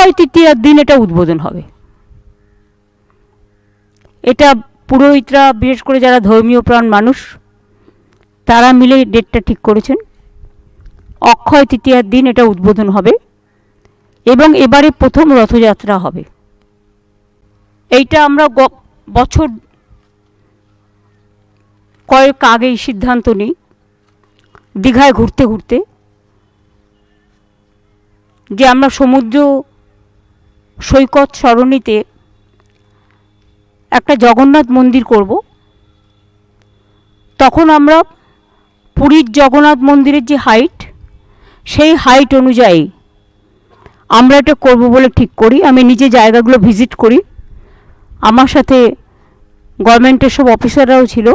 অক্ষয় তৃতীয়ার দিন এটা উদ্বোধন হবে। এটা পুরোহিতরা, বিশেষ করে যারা ধর্মীয় প্রাণ মানুষ, তারা মিলে ডেটটা ঠিক করেছেন। অক্ষয় তৃতীয়ার দিন এটা উদ্বোধন হবে এবং এবারে প্রথম রথযাত্রা হবে। এইটা আমরা বছর কয়েক আগেই সিদ্ধান্ত নিই, দীঘায় ঘুরতে ঘুরতে, যে আমরা সমুদ্র সৈকত সরণিতে একটা জগন্নাথ মন্দির করব। তখন আমরা পুরীর জগন্নাথ মন্দিরের যে হাইট সেই হাইট অনুযায়ী আমরা এটা করব বলে ঠিক করি। আমি নিজে জায়গাগুলো ভিজিট করি। আমার সাথে গভর্নমেন্টের সব অফিসাররাও ছিল।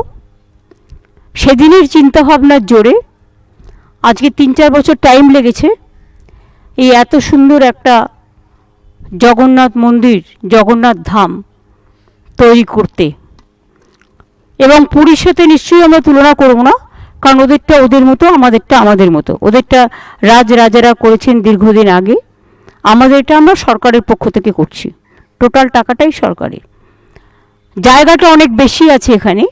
সেদিনের চিন্তাভাবনার জোরে আজকে তিন চার বছর টাইম লেগেছে। এই এত সুন্দর একটা জগন্নাথ মন্দির, জগন্নাথ ধাম তৈরি করতে। এবং পুরীর সাথে নিশ্চয়ই আমরা তুলনা করব না, কারণ ওদেরটা ওদের মতো, আমাদেরটা আমাদের মতো। ওদেরটা রাজ রাজারা করেছেন দীর্ঘদিন আগে। আমাদেরটা আমরা সরকারের পক্ষ থেকে করছি। টোটাল টাকাটাই সরকারের। জায়গাটা অনেক বেশি আছে এখানে।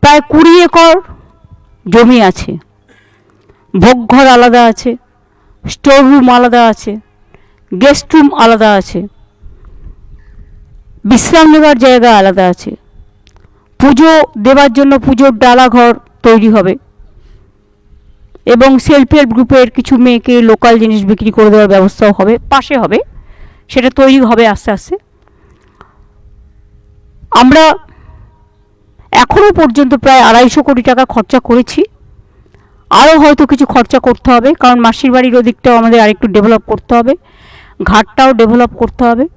প্রায় কুড়ি একর জমি আছে। ভোগঘর আলাদা আছে। স্টোর রুম আলাদা আছে। গেস্ট রুম আলাদা আছে। বিশ্রাম নেবার জায়গা আলাদা আছে। পুজো দেওয়ার জন্য পুজোর ডালা ঘর তৈরি হবে। এবং সেলফ হেল্প গ্রুপের কিছু মেয়েকে লোকাল জিনিস বিক্রি করে দেওয়ার ব্যবস্থাও হবে, পাশে হবে। সেটা তৈরি হবে আস্তে আস্তে। আমরা এখনও পর্যন্ত প্রায় আড়াইশো কোটি টাকা খরচা করেছি। আরও হয়তো কিছু খরচা করতে হবে, কারণ মাসির বাড়ির ওদিকটাও আমাদের আরেকটু ডেভেলপ করতে হবে। ঘাটটাও ডেভেলপ করতে হবে।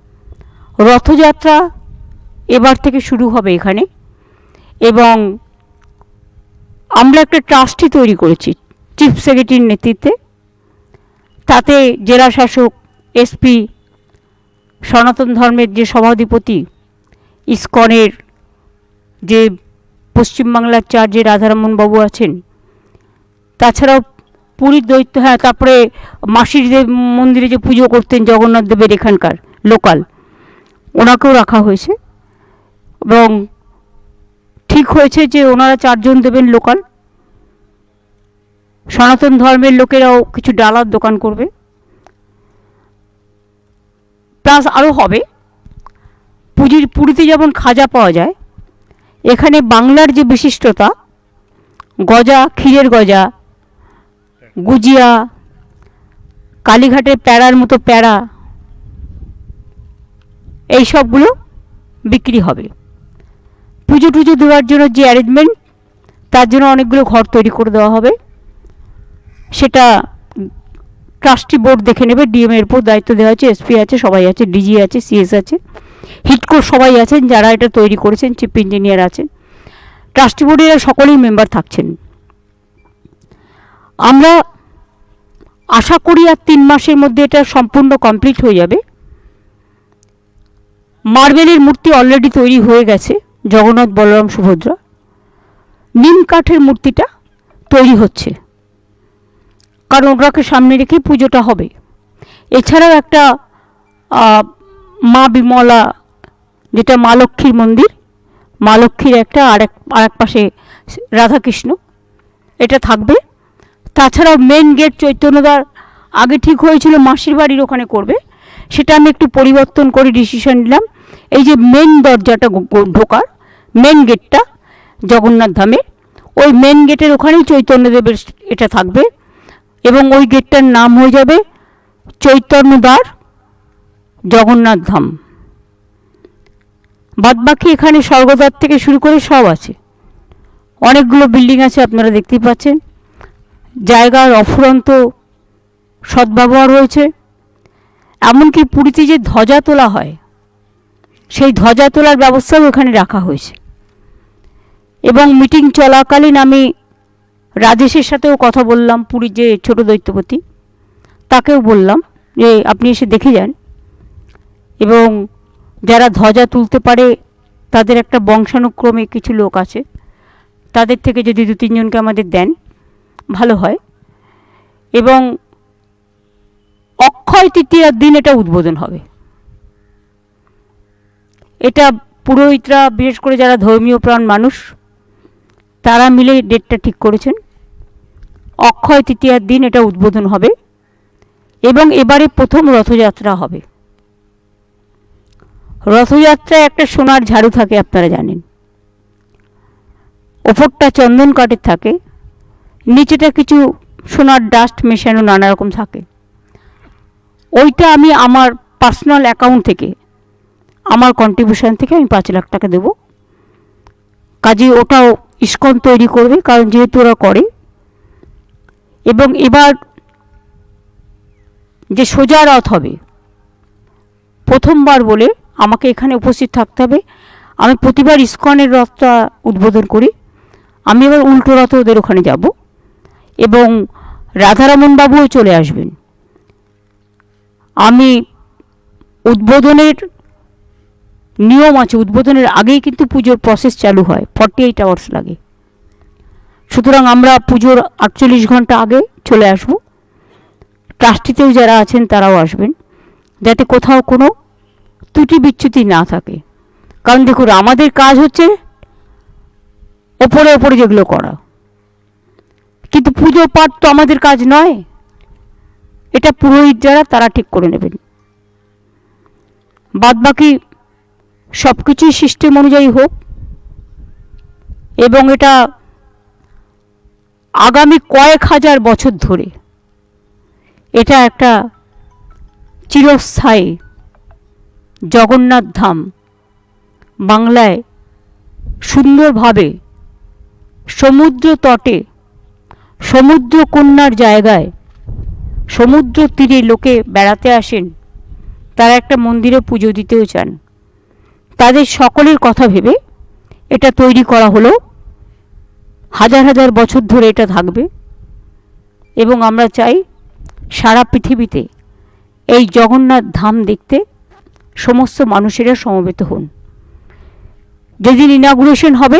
রথযাত্রা এবার থেকে শুরু হবে এখানে। এবং আমরা একটা ট্রাস্টি তৈরি করেছি চিফ সেক্রেটারির নেতৃত্বে। তাতে জেলা শাসক, এসপি, সনাতন ধর্মের যে সভাধিপতি, ইস্কনের যে পশ্চিমবাংলার চার্জে রাধারমন বাবু আছেন, তাছাড়াও পুরীর দৈত্য হ্যাঁ তারপরে মাসির দেব মন্দিরে যে পুজো করতেন জগন্নাথ দেবের এখানকার, লোকাল, ওনাকেও রাখা হয়েছে। এবং ঠিক হয়েছে যে ওনারা চারজন দেবেন লোকাল। সনাতন ধর্মের লোকেরাও কিছু ডালার দোকান করবে। প্লাস আরও হবে, পুজীর পুরীতে যেমন খাজা পাওয়া যায়, এখানে বাংলার যে বিশিষ্টতা, গজা, ক্ষীরের গজা গুজিয়া, কালীঘাটের প্যাড়ার মতো প্যাড়া এই সবগুলো বিক্রি হবে। পুজো টুজো দেওয়ার জন্য যে অ্যারেঞ্জমেন্ট তার জন্য অনেকগুলো ঘর তৈরি করে দেওয়া হবে। সেটা ট্রাস্টি বোর্ড দেখে নেবে, ডিএম এর উপর দায়িত্ব দেওয়া আছে এসপি আছে, সবাই আছে, ডিজি আছে, সিএস আছে হিটকো সবাই আছেন, যারা এটা তৈরি করেছেন, চিফ ইঞ্জিনিয়ার আছেন। ট্রাস্টি বোর্ডের সকলেই মেম্বার থাকছেন। আমরা আশা করি আর তিন মাসের মধ্যে এটা সম্পূর্ণ কমপ্লিট হয়ে যাবে। মার্বেলের মূর্তি অলরেডি তৈরি হয়ে গেছে, জগন্নাথ বলরাম সুভদ্রা। নিম কাঠের মূর্তিটা তৈরি হচ্ছে। কারণ ওনাকে সামনে রেখে পুজোটা হবে। এছাড়াও একটা মা বিমলা, যেটা মা লক্ষ্মীর মন্দির, মা লক্ষ্মীর একটা আরেক আরেক পাশে রাধাকৃষ্ণ, এটা থাকবে। তাছাড়াও মেন গেট চৈতন্যদার আগে ঠিক হয়েছিল মাসির বাড়ির ওখানে করবে। সেটা আমি একটু পরিবর্তন করে ডিসিশন নিলাম। এই যে মেন দরজাটা ঢোকার মেন গেটটা জগন্নাথ ধামের, ওই মেন গেটের ওখানেই চৈতন্যদেবের এটা থাকবে এবং ওই গেটটার নাম হয়ে যাবে চৈতন্যদ্বার জগন্নাথ ধাম। বাদবাকি এখানে স্বর্গদ্বার থেকে শুরু করে সব আছে। অনেকগুলো বিল্ডিং আছে, আপনারা দেখতেই পাচ্ছেন। জায়গার অফুরন্ত সদ্ব্যবহার রয়েছে এমনকি পুরীতে যে ধ্বজা তোলা হয়, সেই ধ্বজা তোলার ব্যবস্থাও এখানে রাখা হয়েছে। এবং মিটিং চলাকালীন আমি রাজেশের সাথেও কথা বললাম, পুরীর যে ছোট দৈত্যপতি, তাকেও বললাম যে, আপনি এসে দেখে যান। এবং যারা ধ্বজা তুলতে পারে, তাদের একটা বংশানুক্রমে কিছু লোক আছে, তাদের থেকে যদি দু তিনজনকে আমাদের দেন ভালো হয়। এবং অক্ষয় তৃতীয়ার দিন এটা উদ্বোধন হবে। এটা পুরোহিতরা, বিশেষ করে যারা ধর্মীয় প্রাণ মানুষ, তারা মিলে ডেটটা ঠিক করেছেন। অক্ষয় তৃতীয়ার দিন এটা উদ্বোধন হবে এবং এবারে প্রথম রথযাত্রা হবে। রথযাত্রায় একটা সোনার ঝাড়ু থাকে, আপনারা জানেন। ওপরটা চন্দন কাঠের থাকে নিচেটা কিছু সোনার ডাস্ট মেশানো নানা রকম থাকে। ওইটা আমি আমার পার্সোনাল অ্যাকাউন্ট থেকে, আমার কন্ট্রিবিউশন থেকে আমি পাঁচ লাখ টাকা দেবো। কাজে ওটাও ইস্কন তৈরি করবে, কারণ যেহেতু ওরা করে। এবং এবার যে সোজা রথ হবে, প্রথমবার বলে আমাকে এখানে উপস্থিত থাকতে হবে। আমি প্রতিবার ইস্কনের রথটা উদ্বোধন করি। আমি এবার উল্টো রথে ওদের ওখানে যাব। এবং রাধারমন বাবুও চলে আসবেন। আমি উদ্বোধনের নিয়ম আছে, উদ্বোধনের আগেই কিন্তু পুজোর প্রসেস চালু হয় ফর্টি এইট আওয়ার্স লাগে। সুতরাং আমরা পুজোর আটচল্লিশ ঘণ্টা আগে চলে আসব। ট্রাস্টিতেও যারা আছেন তারাও আসবেন, যাতে কোথাও কোনো ত্রুটি বিচ্যুতি না থাকে। কারণ দেখুন, আমাদের কাজ হচ্ছে ওপরে ওপরে যেগুলো করা। কিন্তু পুজো পাঠ তো আমাদের কাজ নয়। এটা পুরোহিত যারা, তারা ঠিক করে নেবেন। বাদ বাকি সব কিছুই সিস্টেম অনুযায়ী হোক, এবং এটা আগামী কয়েক হাজার বছর ধরে এটা একটা চিরস্থায়ী জগন্নাথ ধাম বাংলায় সুন্দরভাবে সমুদ্র তটে সমুদ্র কন্যার জায়গায় সমুদ্র তীরে লোকে বেড়াতে আসেন, তারা একটা মন্দিরে পুজো দিতেও চান। তাদের সকলের কথা ভেবে এটা তৈরি করা হলো। হাজার হাজার বছর ধরে এটা থাকবে এবং আমরা চাই সারা পৃথিবীতে এই জগন্নাথ ধাম দেখতে সমস্ত মানুষেরা সমবেত হন। যেদিন ইনাগুরেশন হবে,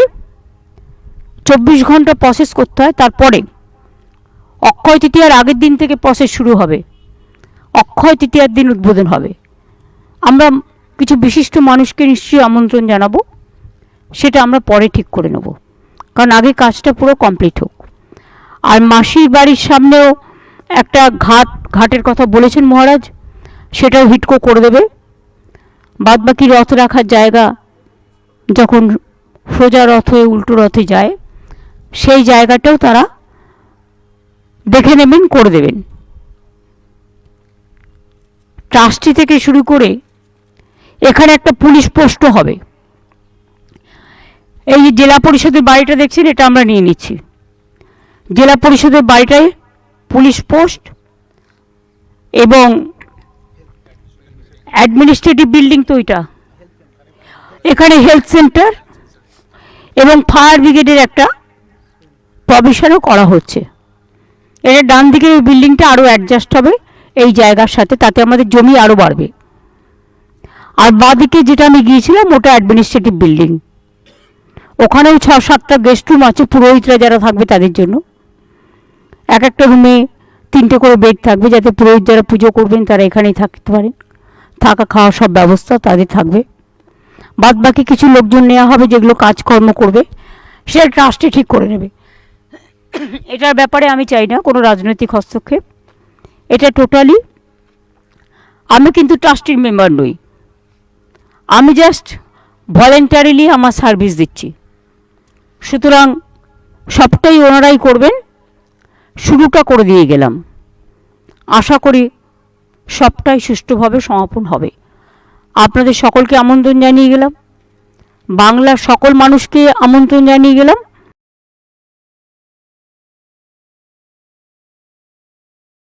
চব্বিশ ঘণ্টা প্রসেস করতে হয়, তারপরে অক্ষয় তৃতীয়ার আগের দিন থেকে প্রসেস শুরু হবে। অক্ষয় তৃতীয়ার দিন উদ্বোধন হবে। আমরা কিছু বিশিষ্ট মানুষকে নিশ্চয়ই আমন্ত্রণ জানাব। সেটা আমরা পরে ঠিক করে নেব। কারণ আগে কাজটা পুরো কমপ্লিট হোক। আর মাসির বাড়ির সামনেও একটা ঘাট, ঘাটের কথা বলেছেন মহারাজ, সেটাও হিটকো করে দেবে। বাদবাকি রথ রাখার জায়গা যখন সোজা রথ হয়ে উল্টো রথে যায়, সেই জায়গাটাও তারা দেখে নেবেন, করে দেবেন। ট্রাস্টি থেকে শুরু করে এখানে একটা পুলিশ পোস্টও হবে। এই যে জেলা পরিষদের বাড়িটা দেখছেন, এটা আমরা নিয়ে নিচ্ছি। জেলা পরিষদের বাড়িটায় পুলিশ পোস্ট এবং অ্যাডমিনিস্ট্রেটিভ বিল্ডিং তো ওইটা। এখানে হেলথ সেন্টার এবং ফায়ার ব্রিগেডের একটা প্রভিশনও করা হচ্ছে। এটা ডান দিকের এই বিল্ডিংটা আরও অ্যাডজাস্ট হবে এই জায়গার সাথে, তাতে আমাদের জমি আরও বাড়বে। আর বাঁদিকে যেটা আমি গিয়েছিলাম, ওটা অ্যাডমিনিস্ট্রেটিভ বিল্ডিং ওখানেও ছ সাতটা গেস্ট রুম আছে, পুরোহিতরা যারা থাকবে তাদের জন্য। এক একটা রুমে তিনটে করে বেড থাকবে, যাতে পুরোহিত যারা পুজো করবেন তারা এখানেই থাকতে পারেন। থাকা খাওয়া সব ব্যবস্থা তাদের থাকবে। বাদ বাকি কিছু লোকজন নেওয়া হবে যেগুলো কাজকর্ম করবে, সেটা ট্রাস্টে ঠিক করে নেবে। এটার ব্যাপারে আমি চাই না, কোনো রাজনৈতিক হস্তক্ষেপ। এটা টোটালি আমি কিন্তু ট্রাস্টির মেম্বার নই। আমি জাস্ট ভলেন্টারিলি আমার সার্ভিস দিচ্ছি। সুতরাং সবটাই ওনারাই করবেন, শুরুটা করে দিয়ে গেলাম। আশা করি সবটাই সুষ্ঠুভাবে সমাপন হবে। আপনাদের সকলকে আমন্ত্রণ জানিয়ে গেলাম। বাংলার সকল মানুষকে আমন্ত্রণ জানিয়ে গেলাম।